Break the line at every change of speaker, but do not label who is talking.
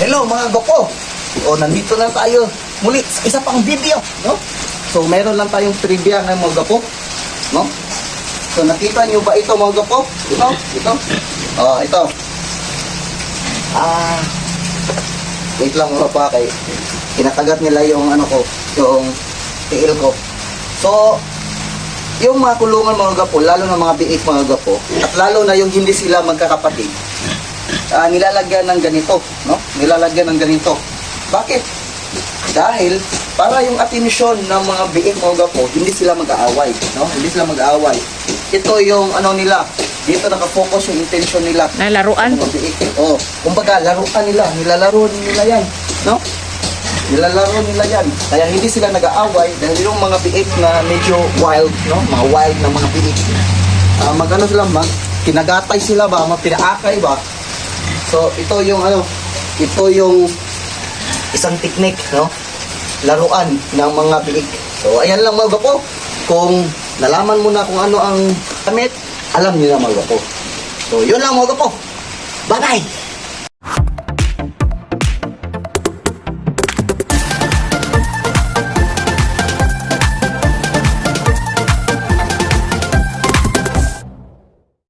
Hello mga gopo! O, nandito na tayo muli sa isa pang video, no? So, meron lang tayong trivia ngayon mga gopo, no? So, nakita niyo ba ito mga gopo? Ito? Ito? Oh, ito. Ah, wait lang mga pa kay kinakagat nila yung ano ko, yung tiil ko. So, yung mga kulungan mga gapo, lalo na mga biik mga gapo, at lalo na yung hindi sila magkakapatid, ah, nilalagyan ng ganito, no? Nilalagyan ng ganito. Bakit? Dahil para yung atensyon ng mga biik mga gapo, hindi sila mag-aaway, no? Hindi sila mag-aaway. Ito yung ano nila, dito nakafocus yung intention nila.
Nalaruan.
Mga biik. Oh, kumbaga laruan nila, nilalaro nila 'yan, no? Nilalaro nila 'yan. Kaya hindi sila nag-aaway dahil yung mga biik na medyo wild, no? Mga wild na mga biik. Ah, magano sila mag kinagatay sila ba, mga pinaakay ba? So, ito yung ano, ito yung isang technique, no? Laruan ng mga biik. So, ayan lang mga gapo. Kung nalaman mo na kung ano ang gamit, alam niyo na mga gapo. So, yun lang mga gapo. Bye-bye!